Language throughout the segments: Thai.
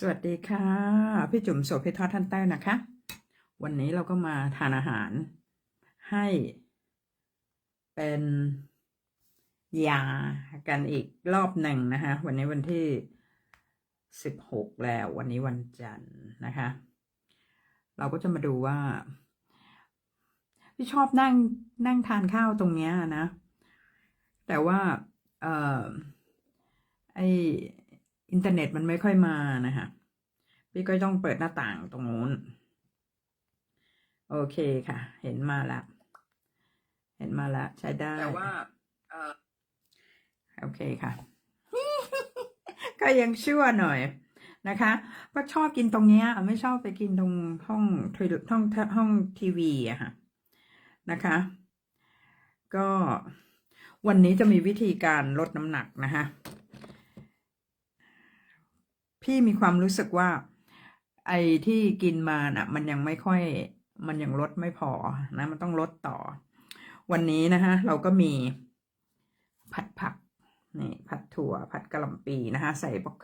สวัสดีค่ะ พี่จุ๋มโสภิทอดท่านใต้นะคะ วันนี้เราก็มาทานอาหาร ให้เป็นยากันอีกรอบหนึ่งนะคะ วันนี้วันที่สิบหกแล้ววันนี้วันจันทร์นะคะ เราก็จะมาดูว่า พี่ชอบนั่งนั่งทานข้าวตรงเนี้ยนะ แต่ว่า เออไอ อินเทอร์เน็ตมันไม่ค่อยมานะคะพี่ก็ต้องเปิดหน้าต่างตรงนู้น โอเคค่ะ เห็นมาแล้วเห็นมาแล้วใช้ได้แต่ว่าเออโอเคค่ะ ก็ยังชั่วหน่อยนะคะก็ชอบกินตรงเนี้ย ไม่ชอบไปกินตรงห้องทีห้องห้องทีวีอะค่ะนะคะ ก็วันนี้จะมีวิธีการลดน้ำหนักนะคะ พี่มีความรู้สึกว่า ไอ้ที่กินมาน่ะ มันยังไม่ค่อย มันยังลดไม่พอนะ มันต้องลดต่อ วันนี้นะคะเราก็มีผัดผักนี่ผัดถั่ว ผัดกะหล่ำปีนะคะใส่บก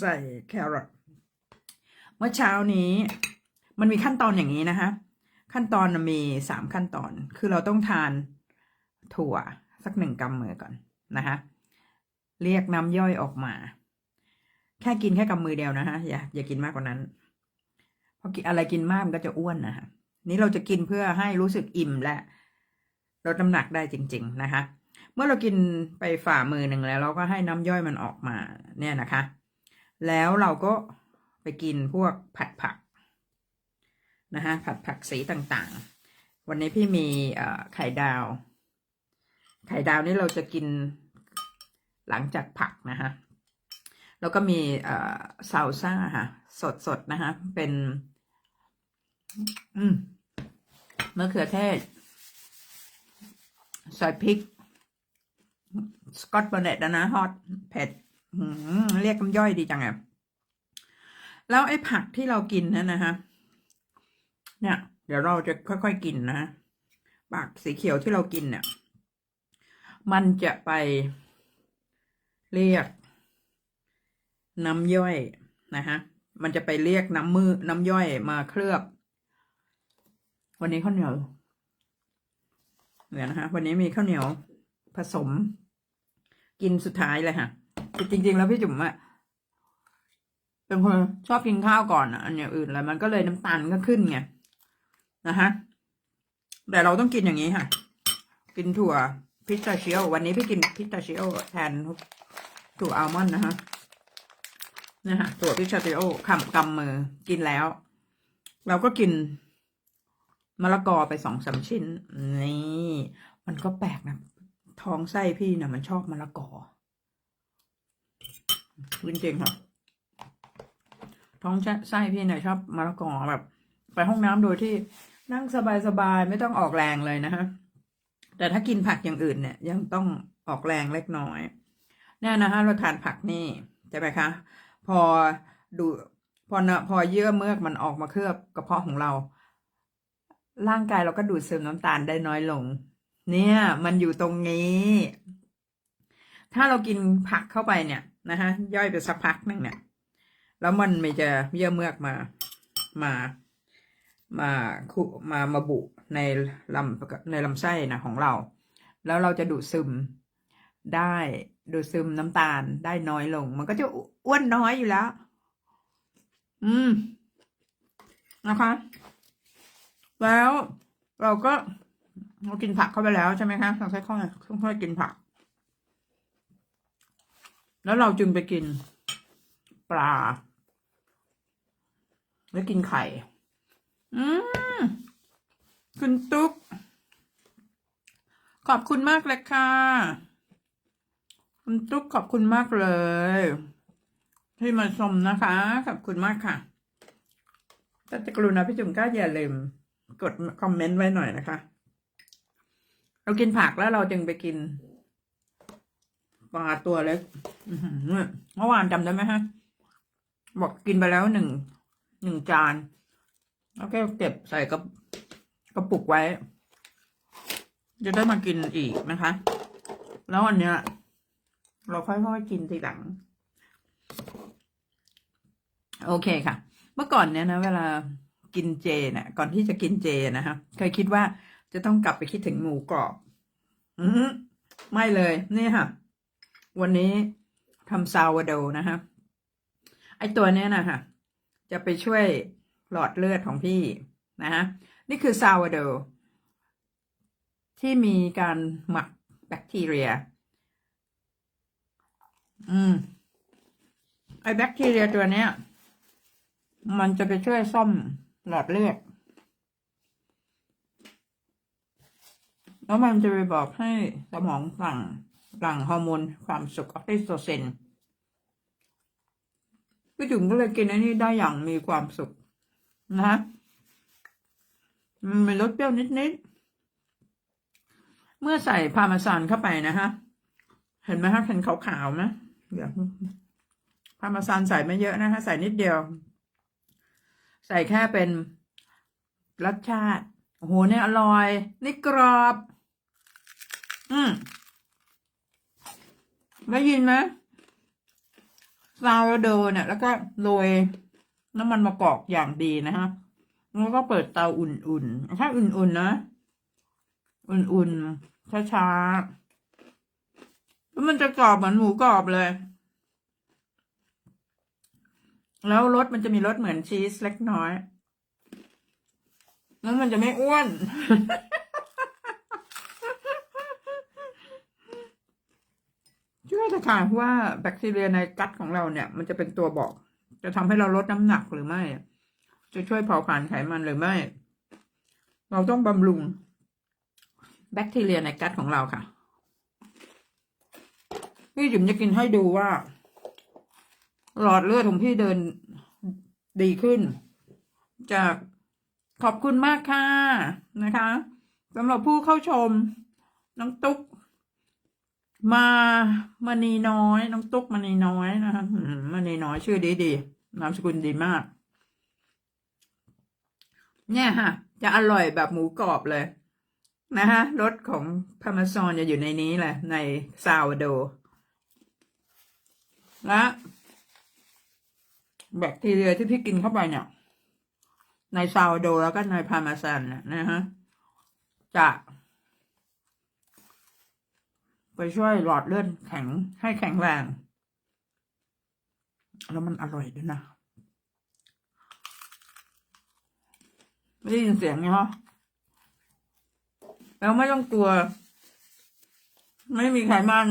ใส่แครอทเมื่อเช้านี้มันมีขั้นตอนอย่างนี้นะคะ ขั้นตอนมีสามขั้นตอน คือเราต้องทานถั่วสักหนึ่งกำมือก่อนนะคะเรียกน้ำย่อยออกมา แค่กินแค่กำมือเดียวนะคะอย่าอย่ากินมากกว่านั้นเพราะกินอะไรกินมากมันก็จะอ้วนนะคะนี่เราจะกินเพื่อให้รู้สึกอิ่มและลดน้ำหนักได้จริง ๆ นะคะ เมื่อเรากินไปฝ่ามือหนึ่งแล้ว เราก็ให้น้ำย่อยมันออกมาเนี่ยนะคะ แล้วเราก็ไปกินพวกผัดผักนะคะผัดผักสีต่างๆ วันนี้พี่มีไข่ดาว ไข่ดาวนี่เราจะกินหลังจากผักนะคะ แล้วก็มีซาลซ่าค่ะ สดๆนะคะ เป็น อืมมะเขือเทศใส่พริก สกอตเบอนเนตนะฮอตเผ็ดเรียกน้ำย่อยดีจังอะแล้วไอ้ผักที่เรากินนั่นนะฮะเนี่ย เดี๋ยวเราจะค่อยๆกินนะผักสีเขียวที่เรากินเนี่ย มันจะไปเรียก น้ำย่อยนะฮะมันจะไปเรียกน้ำมือน้ำย่อยมาเคลือบ วันนี้ข้าวเหนียวเดี๋ยวนะคะวันนี้มีข้าวเหนียวผสม กินสุดท้ายเลยค่ะจริง ๆ แล้วพี่จุ๋มอะเป็นคนชอบกินข้าวก่อนอันอย่างอื่นแล้วมันก็เลยน้ำตาลก็ขึ้นไงนะคะแต่เราต้องกินอย่างนี้ค่ะ กินถั่วพิสตาชิโอวันนี้พี่กินพิสตาชิโอแทนถั่วอัลมอนด์นะคะ นะฮะถั่วพิสตาชิโอคำกำมือกินแล้ว เราก็กินมะละกอไปสองสามชิ้น นี่ มันก็แปลกนะ ท้องไส้พี่นะมันชอบมะละกอจริงๆค่ะท้องไส้พี่เนี่ยชอบมะละกอแบบ ไปห้องน้ำโดยที่นั่งสบายๆไม่ต้องออกแรงเลยนะคะแต่ถ้ากินผักอย่างอื่นเนี่ย ยังต้องออกแรงเล็กน้อยแน่นะคะเราทานผักนี่ใช่ไหมคะ พอดูพอนะพอเยื่อเมือกมันออกมาเคลือบกระเพาะของเรา ร่างกายเราก็ดูดซึมน้ำตาลได้น้อยลง เนี่ย มันอยู่ตรงนี้ ถ้าเรากินผักเข้าไปเนี่ยนะคะย่อยไปสักพักหนึ่งเนี่ยแล้วมันไม่จะเยื่อเมือกมามามาคุมามาบุในลำในลำไส้นะของเรา แล้วเราจะดูดซึม ได้ดูดซึมน้ำตาลได้น้อยลง มันก็จะอ้วนน้อยอยู่แล้ว อืม นะคะ แล้วเราก็เรากินผักเข้าไปแล้วใช่ไหมคะเราค่อยค่อยๆกินผัก แล้วเราจึงไปกินปลา แล้วกินไข่ อืมคุณตุ๊ก ขอบคุณมากเลยค่ะ คุณตุ๊กขอบคุณมากเลย ที่มาชมนะคะ ขอบคุณมากค่ะ ถ้าจะกรุณาพี่จุ๋มก็อย่าลืม กดคอมเมนต์ไว้หน่อยนะคะ เรากินผักแล้วเราจึงไปกินปลาตัวเล็กเมื่อวานจำได้ไหมฮะ บอกกินไปแล้วหนึ่งหนึ่งจาน แล้วก็เก็บใส่กระกระปุกไว้ จะได้มากินอีกนะคะ แล้วอันเนี้ย เราค่อยๆกินทีหลัง โอเคค่ะ เมื่อก่อนเนี่ยนะ เวลากินเจเนี่ยก่อนที่จะกินเจนะคะเคยคิดว่าจะต้องกลับไปคิดถึงหมูกรอบ อือหือไม่เลยนี่ค่ะ วันนี้ทำซาวโดนะคะไอตัวเนี้ยนะคะจะไปช่วยหลอดเลือดของพี่นะฮะนี่คือซาวโดที่มีการหมักแบคทีเรีย อืม ไอแบคทีเรียตัวเนี้ย มันจะไปช่วยซ่อมหลอดเลือด แล้วมันจะไปบอกให้สมองสั่งหลั่งฮอร์โมนความสุขออกซิโตซินพี่จุ๋มก็เลยกินอันนี้ได้อย่างมีความสุขนะฮะมันมีรสเปรี้ยวนิดๆ เมื่อใส่พาร์เมซานเข้าไปนะฮะ เห็นไหมฮะเห็นขาวๆไหม เดี๋ยวพาร์เมซานใส่ไม่เยอะนะคะใส่นิดเดียว ใส่แค่เป็นรสชาติโอ้โหเนี่ยอร่อย นี่กรอบ อืมได้ยินไหมซาวโดเนี่ย แล้วก็โรยน้ำมันมะกอกอย่างดีนะฮะแล้วก็เปิดเตาอุ่นๆถ้าอุ่นๆนะ อุ่นๆช้าๆ แล้วมันจะกรอบเหมือนหมูกรอบเลย แล้วรสมันจะมีรสเหมือนชีสเล็กน้อย แล้วมันจะไม่อ้วน เชื่อเถอะค่ะว่าแบคทีเรียในกัดของเราเนี่ย มันจะเป็นตัวบอก จะทำให้เราลดน้ำหนักหรือไม่ จะช่วยเผาผลาญไขมันหรือไม่ เราต้องบำรุงแบคทีเรียในกัดของเราค่ะ พี่จิ๋มจะกินให้ดูว่า หลอดเลือดของพี่เดินดีขึ้น จากขอบคุณมากค่ะนะคะสำหรับผู้เข้าชม น้องตุ๊ก มามณีน้อย น้องตุ๊กมณีน้อยนะคะมณีน้อยชื่อดีดีนามสกุลดีมาก เนี่ยค่ะ จะอร่อยแบบหมูกรอบเลยนะคะรสของพาร์เมซานจะอยู่ในนี้แหละ ในซาวโด และแบคทีเรียที่พี่กินเข้าไปเนี่ย ในซาวโดแล้วก็ในพาเมซานเนี่ยนะฮะจะไปช่วยหลอดเลือดแข็งให้แข็งแรง แล้วมันอร่อยด้วยนะ ไม่ได้ยินเสียงไงฮะแล้วไม่ต้องกลัว ไม่มีไขมัน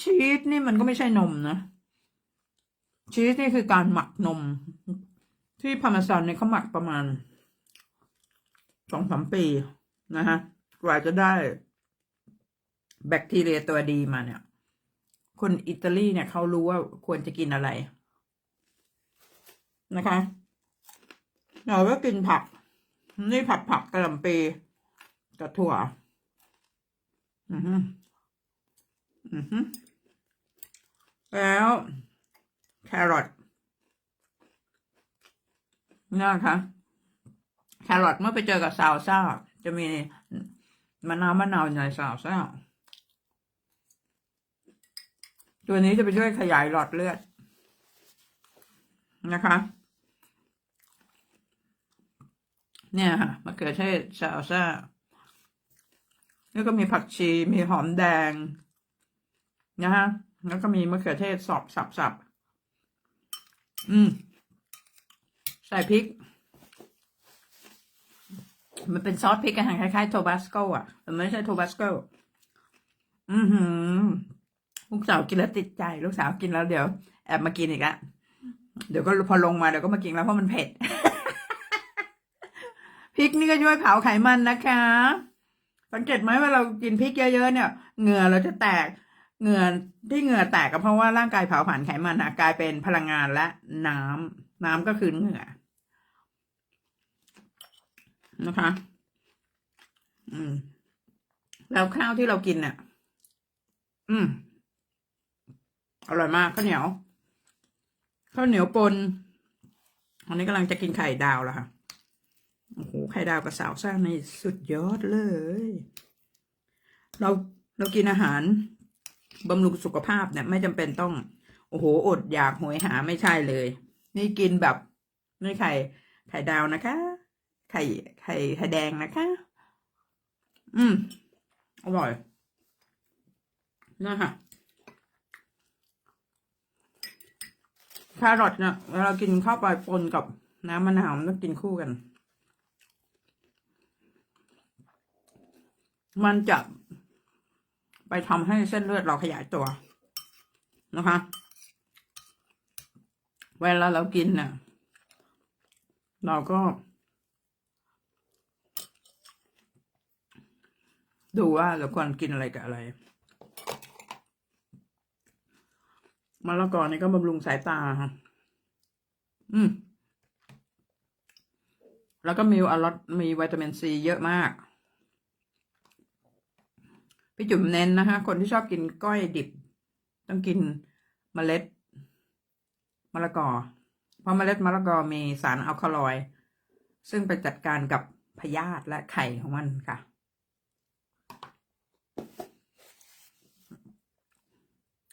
ชีสนี่มันก็ไม่ใช่นมนะ ชีสนี่คือการหมักนม ที่พาร์เมซานเนี่ยเขาหมักประมาณสองสามปีนะฮะกว่าจะได้แบคทีเรียตัวดีมาเนี่ย คนอิตาลีเนี่ยเขารู้ว่าควรจะกินอะไร นะคะเราก็กินผัก นี่ผัดผักกระลำปีกับถั่ว อือฮึอือฮึ แล้วแครอทนี่นะคะแครอทเมื่อไปเจอกับซาวซ่าจะมีมะนาวมะนาวในซาวซ่าตัวนี้จะไปช่วยขยายหลอดเลือดนะคะ เนี่ยค่ะมะเขือเทศซาลซ่าแล้วก็มีผักชีมีหอมแดง นะฮะ แล้วก็มีมะเขือเทศสอบสับสับอืม ใส่พริก มันเป็นซอสพริกอะคล้ายๆโทบาสโกอะแต่ไม่ใช่โทบาสโกอือหือลูกสาวกินแล้วติดใจ ลูกสาวกินแล้วเดี๋ยวแอบมากินอีกละเดี๋ยวก็พอลงมาเดี๋ยวก็มากินแล้วเพราะมันเผ็ดพริกนี่ก็ช่วยเผาไขมันนะคะ สังเกตไหมว่าเรากินพริกเยอะๆเนี่ย เหงื่อเราจะแตก เหงื่อที่เหงื่อแตกก็เพราะว่าร่างกายเผาผลาญไขมันอะกลายเป็นพลังงานและน้ำน้ำก็คือเหงื่อนะคะ อืม แล้วข้าวที่เรากินเนี่ยอืม อร่อยมากข้าวเหนียว ข้าวเหนียวปนอันนี้กำลังจะกินไข่ดาวแล้วค่ะ โอ้โห ไข่ดาวกับสาวซ่าในสุดยอดเลย เราเรากินอาหาร บำรุงสุขภาพเนี่ยไม่จำเป็นต้อง โอ้โหอดอยากโหยหาไม่ใช่เลย นี่กินแบบนี่ไข่ไข่ดาวนะคะ ไข่ไข่ไข่แดงนะคะ อืมอร่อยนะคะแครอทเนี่ยเวลากินข้าไปปนกับน้ำมะนาวมันต้องกินคู่กัน มันจะ ไปทำให้เส้นเลือดเราขยายตัวนะคะ เวลาเรากินเนี่ยเราก็ ดูว่าเราควรกินอะไรกับอะไรมะละกอนี่ก็บำรุงสายตาค่ะอืม แล้วก็มีอลอตมีวิตามินซีเยอะมาก พี่จุ๋มเน้นนะคะ คนที่ชอบกินก้อยดิบ ต้องกินเมล็ดมะละกอ เพราะเมล็ดมะละกอมีสารอัลคาลอยด์ซึ่งไปจัดการกับพยาธิและไข่ของมันค่ะ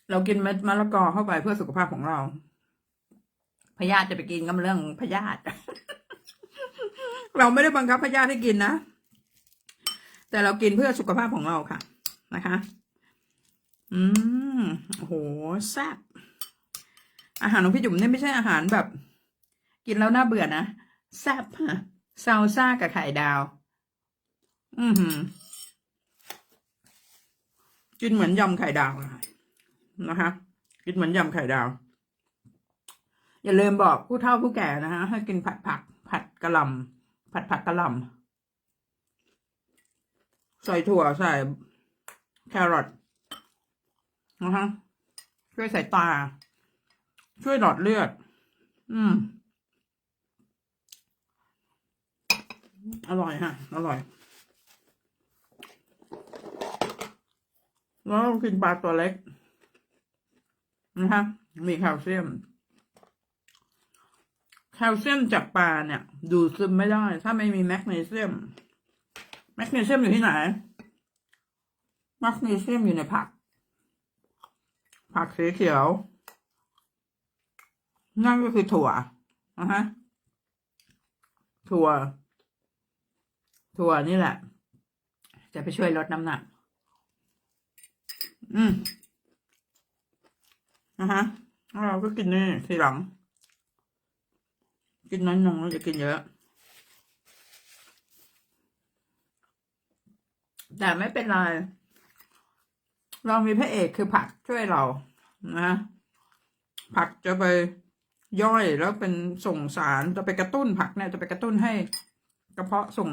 เรากินเม็ดมะละกอเข้าไปเพื่อสุขภาพของเรา พยาธิจะไปกินก็เป็นเรื่องพยาธิเราไม่ได้บังคับพยาธิให้กินนะ แต่เรากินเพื่อสุขภาพของเราค่ะ นะคะ อืมโหแซ่บอาหารของพี่จุ๋มเนี่ยไม่ใช่อาหารแบบ กินแล้วน่าเบื่อนะแซ่บฮะซาซ่ากับไข่ดาว อือหือกินเหมือนยำไข่ดาวนะคะกินเหมือนยำไข่ดาว อย่าลืมบอกผู้เฒ่าผู้แก่นะคะให้กินผัดผัก ผัดกระหล่ำผัดผักกะหล่ำใส่ถั่วใส่ แครอทนะคะช่วยสายตา ช่วยหลอดเลือด อืม อร่อยฮะ อร่อย แล้วกินปลาตัวเล็ก นะคะมีแคลเซียม แคลเซียมจากปลาเนี่ย ดูดซึมไม่ได้ ถ้าไม่มีแมกนีเซียม แมกนีเซียมอยู่ที่ไหน มกนีเซียมอยู่ในผัก ผักสีเขียว นั่นก็คือถั่วนะฮะถั่ว ถั่วนี่แหละ จะไปช่วยลดน้ำหนัก อืมนะฮะเราก็กินนี่ทีหลัง กินน้อยๆเราจะกินเยอะ แต่ไม่เป็นไร เรามีพระเอกคือผักช่วยเรานะผักจะไปย่อยแล้วเป็นส่งสารจะไปกระตุ้นผักเนี่ยจะไปกระตุ้นให้กระเพาะส่ง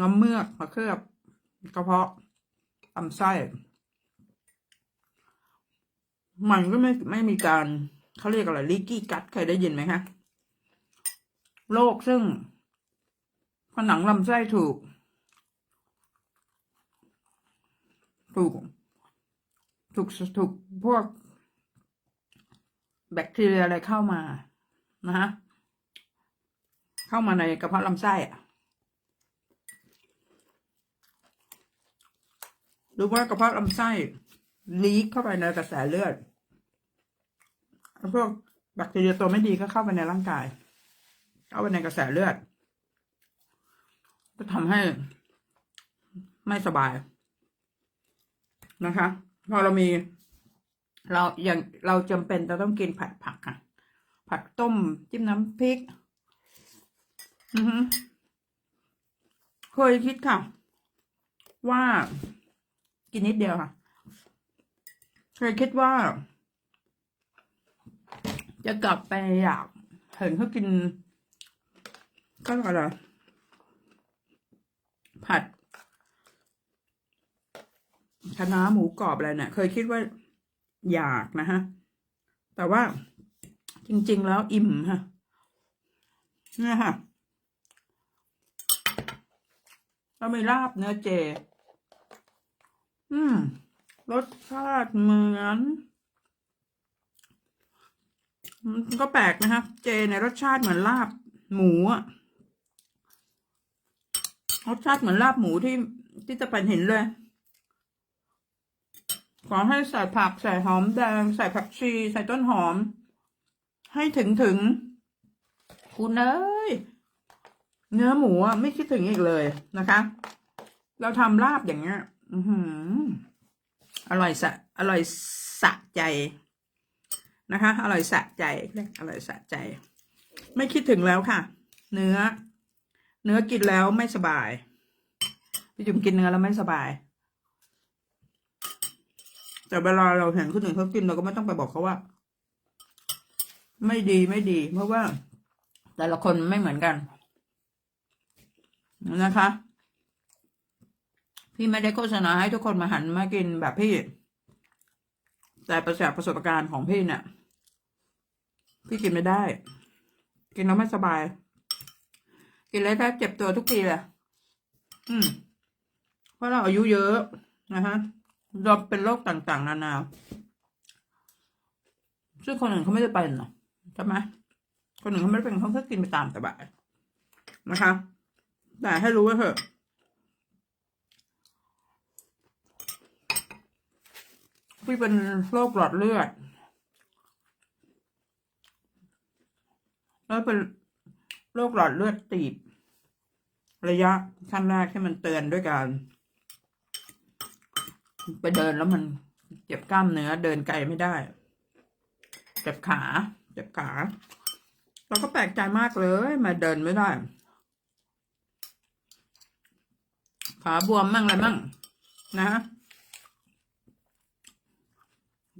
น้ำเมือกมาเคลือบกระเพาะลำไส้ มันก็ไม่ไม่มีการเขาเรียกอะไรลิกี้กัดเคยได้ยินไหมคะโรคซึ่งผนังลำไส้ถูก ถูก ถูกถูกพวก แบคทีเรียอะไรเข้ามานะฮะเข้ามาในกระเพาะลำไส้อะหรือว่ากระเพาะลำไส้ลีกเข้าไปในกระแสเลือดพวกแบคทีเรียตัวไม่ดีก็เข้าไปในร่างกาย เข้าไปในกระแสเลือด ก็ทำให้ไม่สบายนะคะ พอเรามี เราอย่างเราจำเป็นจะต้องกินผัดผักค่ะ ผัดต้มจิ้มน้ำพริก อือเคยคิดค่ะ ว่ากินนิดเดียวค่ะ เคยคิดว่า จะกลับไปอยากเห็นเขากิน ก็อะไรผัด คณะหมูกรอบอะไรเนี่ยเคยคิดว่าอยากนะฮะ แต่ว่าจริง ๆ แล้วอิ่มค่ะเนี่ยค่ะเรามีลาบเนื้อเจ อืม รสชาติเหมือนก็แปลกนะคะเจในรสชาติเหมือนลาบหมูอะรสชาติเหมือนลาบหมูที่ที่จะเป็นเห็นเลย อให้ใส่ผักใส่หอมแดง ใส่ผักชี ใส่ต้นหอม ให้ถึงถึง คุณเอ้ยเนื้อหมูอะไม่คิดถึงอีกเลยนะคะ เราทำลาบอย่างเงี้ย อืออร่อยสะอร่อยสะใจนะคะ อร่อยสะใจอร่อยสะใจ ไม่คิดถึงแล้วค่ะ เนื้อ เนื้อกินแล้วไม่สบายพี่จุ๋มกินเนื้อแล้วไม่สบาย แต่เวลาเราเห็นคนอื่นเขากินเราก็ไม่ต้องไปบอกเขาว่า ไม่ดีไม่ดี เพราะว่า แต่ละคนไม่เหมือนกันนะคะ พี่ไม่ได้โฆษณาให้ทุกคนมาหันมากินแบบพี่ แต่ประจากประสบการณ์ของพี่เนี่ยพี่กินไม่ได้ กินแล้วไม่สบาย กินแล้วถ้าเจ็บตัวทุกทีเลยอืมเพราะเราอายุเยอะนะฮะ เราเป็นโรคต่างๆ นานา ซึ่งคนอื่นเขาไม่ได้เป็นหรอกใช่ไหมคนอื่นเขาไม่ได้เป็นเขาแค่กินไปตามสบายนะคะ แต่ให้รู้ไว้เถอะพี่เป็นโรคหลอดเลือด แล้วเป็นโรคหลอดเลือดตีบ ระยะขั้นแรกที่มันเตือนด้วยการ ไปเดินแล้วมันเจ็บกล้ามเนื้อเดินไกลไม่ได้เจ็บขาเจ็บขาเราก็แปลกใจมากเลย มาเดินไม่ได้ ขาบวมมั่งอะไรมั่ง นะฮะ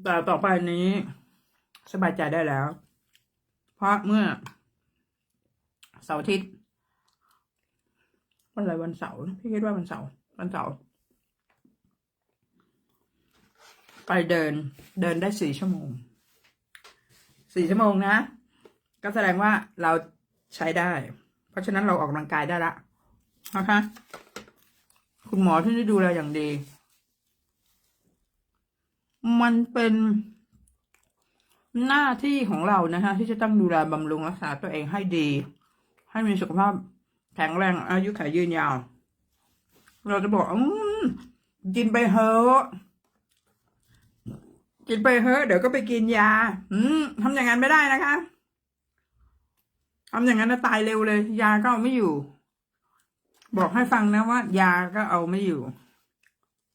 แต่ต่อไปนี้ สบายใจได้แล้ว เพราะเมื่อเสาร์อาทิตย์วันอะไรวันเสาร์พี่คิดว่าวันเสาร์วันเสาร์ ไปเดิน เดินได้สี่ชั่วโมงสี่ชั่วโมงนะ ก็แสดงว่าเราใช้ได้ เพราะฉะนั้นเราออกกำลังกายได้ละนะคะคุณหมอที่ได้ดูแลอย่างดี มันเป็นหน้าที่ของเรานะคะ ที่จะต้องดูแลบำรุงรักษาตัวเองให้ดี ให้มีสุขภาพแข็งแรงอายุขัยยืนยาว เราจะบอกอืมกินไปเถอะ กินไปเถอเดี๋ยวก็ไปกินยา อืมทำอย่างนั้นไม่ได้นะคะทำอย่างนั้นจะตายเร็วเลย ยาก็เอาไม่อยู่ บอกให้ฟังนะว่า ยาก็เอาไม่อยู่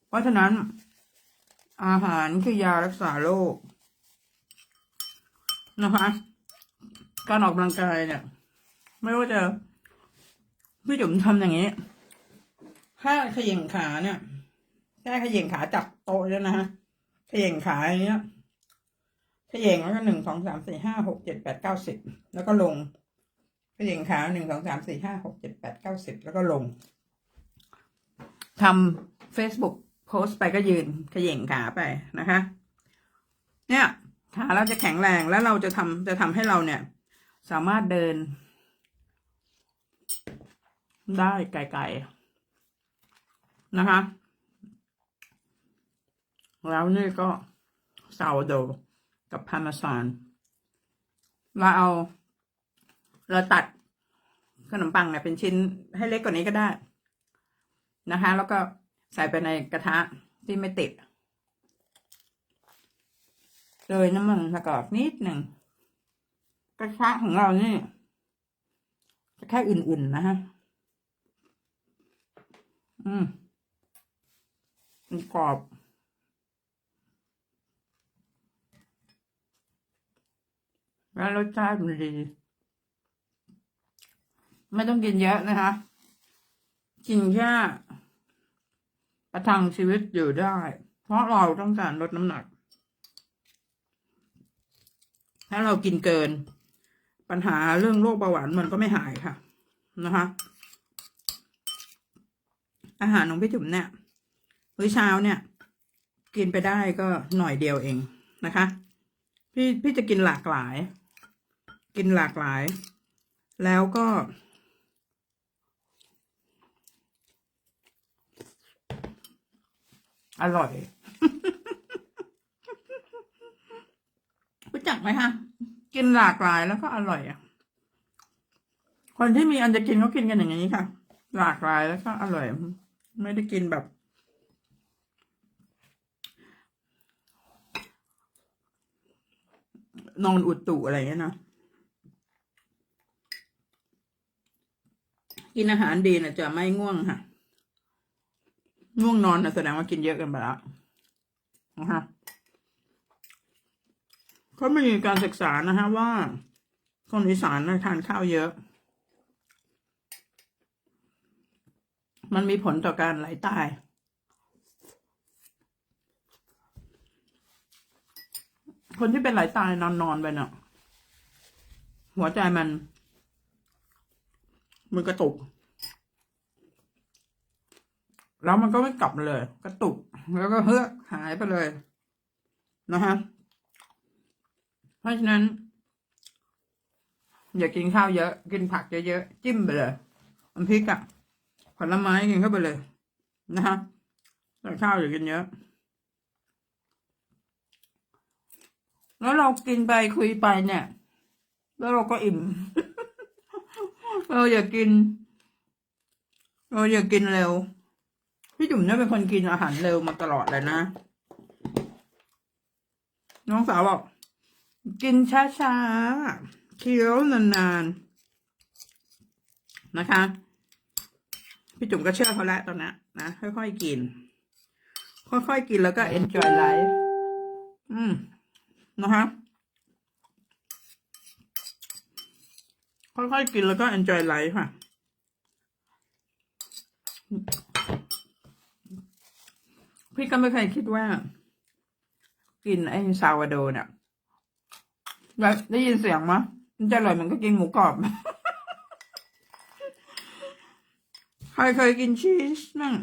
เพราะฉะนั้น อาหารคือยารักษาโรคนะคะ การออกกำลังกายเนี่ย ไม่ว่าจะพี่จุ๋มทำอย่างนี้ถ้าเขย่งขาเนี่ยแค่เขย่งขาจับโต๊ะแล้วนะฮะ ขย่งขาอย่างเงี้ยขย่งแล้วก็หนึ่งสองสามสี่ห้าหกเจ็ดแปดเก้าสิบแล้วก็ลงขย่งขาหนึ่งสองสามสี่ห้าหกเจ็ดแปดเก้าสิบแล้วก็ลงทำ Facebook โพสต์ไปก็ยืนขย่งขาไปนะคะ เนี่ยขาเราจะแข็งแรงแล้วเราจะทำจะทำให้เราเนี่ย สามารถเดิน ได้ไกลๆนะคะ แล้วนี่ก็ซาวโดกับพาร์เมซานเราเอา เราตัดขนมปังเนี่ยเป็นชิ้นให้เล็กกว่านี้ก็ได้นะคะ แล้วก็ใส่ไปในกระทะที่ไม่ติดเลยน้ำมันประกอบนิดหนึ่งกระทะของเรานี่จะแค่อุ่นๆนะฮะ อืมกรอบ แล้วรสชาติมันดี ไม่ต้องกินเยอะนะคะ กินแค่ประทังชีวิตอยู่ได้ เพราะเราต้องการลดน้ำหนัก ถ้าเรากินเกิน ปัญหาเรื่องโรคเบาหวานมันก็ไม่หายค่ะ นะคะ อาหารของพี่จุ๋มเนี่ยมื้อเช้าเนี่ย กินไปได้ก็หน่อยเดียวเองนะคะ พี่พี่จะกินหลากหลาย กินหลากหลาย แล้วก็ อร่อย รู้จักไหมฮะ กินหลากหลายแล้วก็อร่อยอะ คนที่มีอันจะกินเขากินกันอย่างนี้ค่ะ หลากหลายแล้วก็อร่อย ไม่ได้กินแบบนอนอุดตุอะไรเงี้ยนะ กินอาหารดีนะจะไม่ง่วงค่ะง่วงนอนนะแสดงว่ากินเยอะกันไปแล้วนะคะเขามีการศึกษานะฮะว่าคนอีสานนะทานข้าวเยอะ มันมีผลต่อการไหลตาย คนที่เป็นไหลตายนอนนอนไปเนาะหัวใจมัน มันกระตุก แล้วมันก็ไม่กลับมาเลย กระตุก แล้วก็เฮือกหายไปเลย นะฮะ เพราะฉะนั้น อย่ากินข้าวเยอะ กินผักเยอะๆจิ้มไปเลยน้ำพริกอะผลไม้กินเข้าไปเลย นะฮะแต่ข้าวอย่ากินเยอะ แล้วเรากินไปคุยไปเนี่ย แล้วเราก็อิ่ม เราอย่ากิน เราอย่ากินเร็ว พี่จุ๋มเนี่ยเป็นคนกินอาหารเร็วมาตลอดเลยนะ น้องสาวบอก กินช้าๆเคี้ยวนานๆนะคะ พี่จุ๋มก็เชื่อเขาแล้วตอนนี้นะค่อยๆกิน ค่อยๆกินแล้วก็ enjoy life อืมนะคะ ค่อยๆกินแล้วก็ enjoy life ค่ะ พี่ก็ไม่เคยคิดว่า กินไอ้ซาวาโดเนี่ยแล้ได้ยินเสียงมะมันจะอร่อยเหมือนก็กินหมูกรอบ ใครเคยกินชีสนั่ง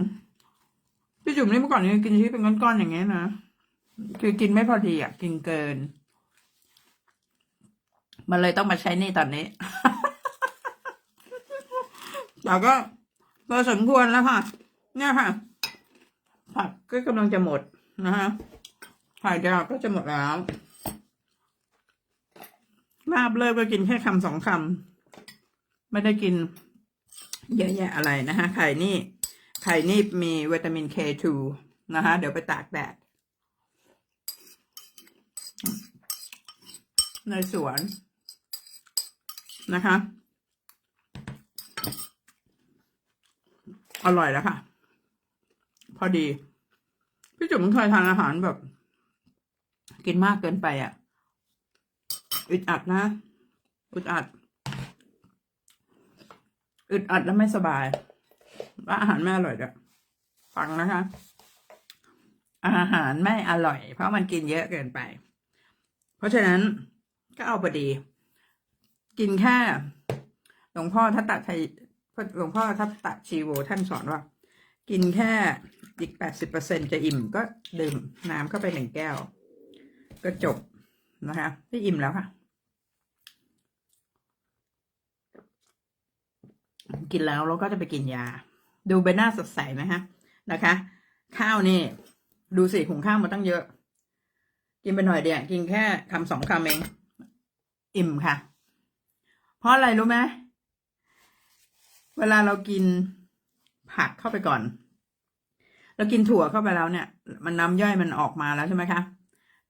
พี่จุ๋มนี่เมื่อก่อนนี่กินชีสเป็นก้อนๆอย่างเงี้ยนะ คือกินไม่พอดีอะ กินเกิน มันเลยต้องมาใช้นี่ตอนนี้ แต่ก็พอสมควรแล้วค่ะ เนี่ยค่ะ ผักก็กำลังจะหมดนะฮะไข่ดาวก็จะหมดแล้วลาบเลิกก็กินแค่คำสองคำไม่ได้กินเยอะแยะอะไรนะคะไข่นี่ไข่นี่มีวิตามิน K2 นะคะเดี๋ยวไปตากแดดในสวนนะคะ อร่อยแล้วค่ะ พอดี พี่จุ๋มเคยทานอาหารแบบ กินมากเกินไปอะอึดอัดนะอึดอัดอึดอัดแล้วไม่สบายว่าอาหารไม่อร่อยด้วยฟังนะคะ อาหารไม่อร่อย เพราะมันกินเยอะเกินไป เพราะฉะนั้นก็เอาพอดี กินแค่หลวงพ่อทัตตะชัย หลวงพ่อทัตตะชีโวท่านสอนว่า กินแค่อีกแปดสิบเปอร์เซ็นจะอิ่มก็ดื่มน้ำเข้าไปหนึ่งแก้ว ก็จบนะคะได้อิ่มแล้วค่ะ กินแล้วเราก็จะไปกินยา ดูใบหน้าสดใสไหมฮะนะคะ ข้าวนี่ ดูสิหุงข้าวมาตั้งเยอะ กินไปหน่อยเดียวกินแค่คำสองคำเอง อิ่มค่ะ เพราะอะไรรู้ไหม เวลาเรากินผักเข้าไปก่อน เรากินถั่วเข้าไปแล้วเนี่ย มันน้ำย่อยมันออกมาแล้วใช่ไหมคะ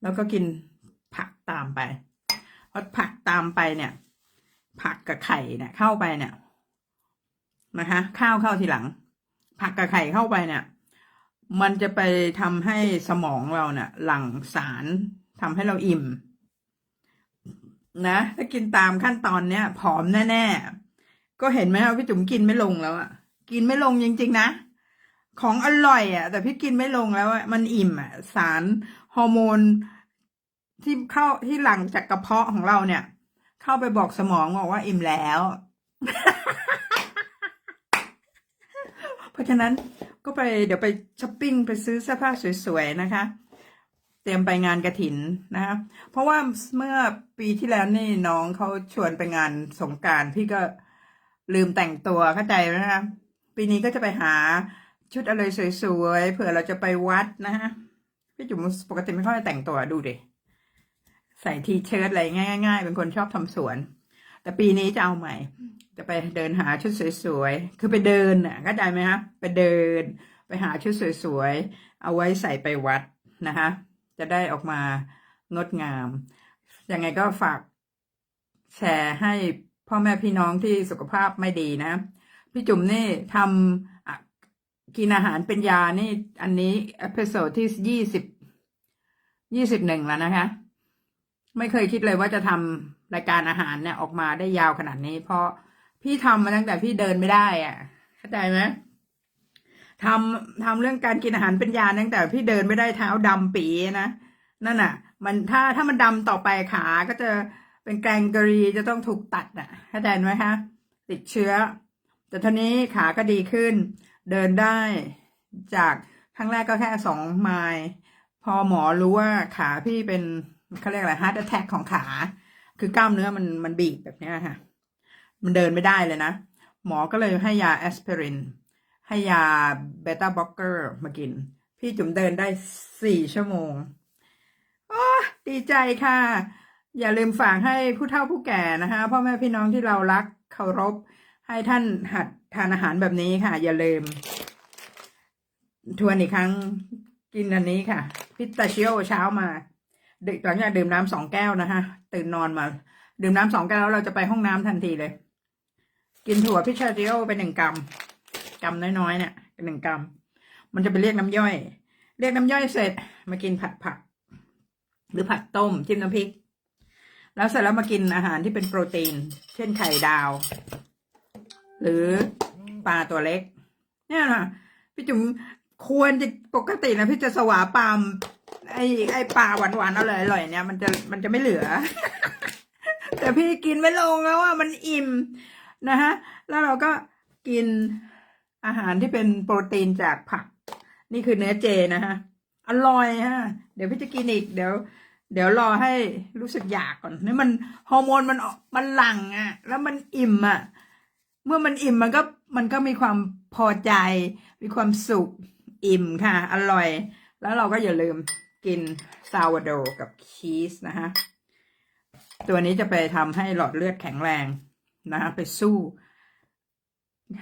แล้วก็กินผักตามไปพอผักตามไปเนี่ย ผักกับไข่เนี่ย เข้าไปเนี่ยนะคะ ข้าวเข้าทีหลัง ผักกับไข่เข้าไปเนี่ย มันจะไปทำให้สมองเราเนี่ย หลั่งสารทำให้เราอิ่ม นะ ถ้ากินตามขั้นตอนเนี้ยผอมแน่ ๆ ก็เห็นไหมว่าพี่จุ๋มกินไม่ลงแล้วอะ กินไม่ลงจริงๆนะ ของอร่อยอะ แต่พี่กินไม่ลงแล้วอะมันอิ่มอะ สารฮอร์โมนที่เข้าที่หลังจากกระเพาะของเราเนี่ย เข้าไปบอกสมองบอกว่าอิ่มแล้ว เพราะฉะนั้นก็ไปเดี๋ยวไปช้อปปิ้งไปซื้อเสื้อผ้าสวยๆนะคะ เตรียมไปงานกระถินนะคะเพราะว่าเมื่อปีที่แล้วนี่น้องเขาชวนไปงานสงการพี่ก็ ลืมแต่งตัวเข้าใจไหมนะคะปีนี้ก็จะไปหาชุดอะไรสวยๆเผื่อเราจะไปวัดนะฮะพี่จุ๋มปกติไม่ค่อยแต่งตัวดูดิใส่ทีเชิ้ตอะไรง่าย ๆ เป็นคนชอบทำสวน แต่ปีนี้จะเอาใหม่ จะไปเดินหาชุดสวยๆคือไปเดินน่ะเข้าใจไหมคะไปเดิน ไปหาชุดสวยๆเอาไว้ใส่ไปวัดนะคะจะได้ออกมางดงามยังไงก็ฝากแชร์ให้ พ่อแม่พี่น้องที่สุขภาพไม่ดีนะ พี่จุ๋มนี่ทำกินอาหารเป็นยานี่ อันนี้เอพิโซดที่ยี่สิบยี่สิบหนึ่งแล้วนะคะ ไม่เคยคิดเลยว่าจะทำรายการอาหารเนี่ยออกมาได้ยาวขนาดนี้ เพราะพี่ทำมาตั้งแต่พี่เดินไม่ได้อะ เข้าใจไหมทำทำเรื่องการกินอาหารเป็นยาตั้งแต่พี่เดินไม่ได้เท้าดำปีนะนั่นน่ะ มันถ้าถ้ามันดำต่อไปขาก็จะ เป็นแกงกรีจะต้องถูกตัดอะเข้าใจไหมคะติดเชื้อ แต่ทีนี้ขาก็ดีขึ้น เดินได้จากครั้งแรกก็แค่สองไมล์พอหมอรู้ว่าขาพี่เป็นเขาเรียกอะไรฮาร์ดแท็กของขา คือกล้ามเนื้อมันมันบีบแบบนี้ค่ะมันเดินไม่ได้เลยนะ หมอก็เลยให้ยาแอสไพรินให้ยาเบต้าบล็อกเกอร์มากิน พี่จุ๋มเดินได้สี่ชั่วโมง โอ้ดีใจค่ะ อย่าลืมฝากให้ผู้เฒ่าผู้แก่นะคะพ่อแม่พี่น้องที่เรารักเคารพ ให้ท่านหัดทานอาหารแบบนี้ค่ะ อย่าลืม ทวนอีกครั้งกินอันนี้ค่ะ พิตาชิโอเช้ามาดึกหลังจากดื่มน้ำสองแก้วนะคะตื่นนอนมา ดื่มน้ำสองแก้วแล้วเราจะไปห้องน้ำทันทีเลย กินถั่วพิสตาชิโอไปหนึ่งกรัมกรัมน้อยๆเนี่ยหนึ่งกรัม มันจะไปเรียกน้ำย่อย เรียกน้ำย่อยเสร็จ มากินผัดผัก หรือผัดต้มจิ้มน้ำพริก แล้วเสร็จแล้วมากินอาหารที่เป็นโปรตีน เช่นไข่ดาว หรือปลาตัวเล็ก เนี่ยนะพี่จุ๋มควรจะปกตินะพี่จะสวาปามไอไอปลาหวานๆอร่อยเนี่ยมันจะมันจะไม่เหลือ แต่พี่กินไม่ลงแล้วอะมันอิ่มนะฮะ แล้วเราก็กินอาหารที่เป็นโปรตีนจากผัก นี่คือเนื้อเจนะฮะ อร่อยฮะ เดี๋ยวพี่จะกินอีกเดี๋ยว เดี๋ยวรอให้รู้สึกอยากก่อนนี่มันฮอร์โมนมันออกมันหลั่งอะ แล้วมันอิ่มอะ เมื่อมันอิ่มมันก็มันก็มีความพอใจ มีความสุขอิ่มค่ะ อร่อย แล้วเราก็อย่าลืมกินซาวโดกับชีสนะคะตัวนี้จะไปทำให้หลอดเลือดแข็งแรงนะคะไปสู้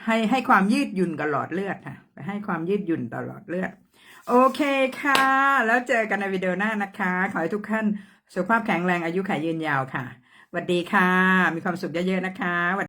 ให้ให้ความยืดหยุ่นกับหลอดเลือดค่ะ ไปให้ความยืดหยุ่นต่อหลอดเลือด โอเคค่ะ แล้วเจอกันในวิดีโอหน้านะคะ ขอให้ทุกท่านสุขภาพแข็งแรงอายุขายยืนยาวค่ะสวัสดีค่ะ มีความสุขเยอะๆนะคะ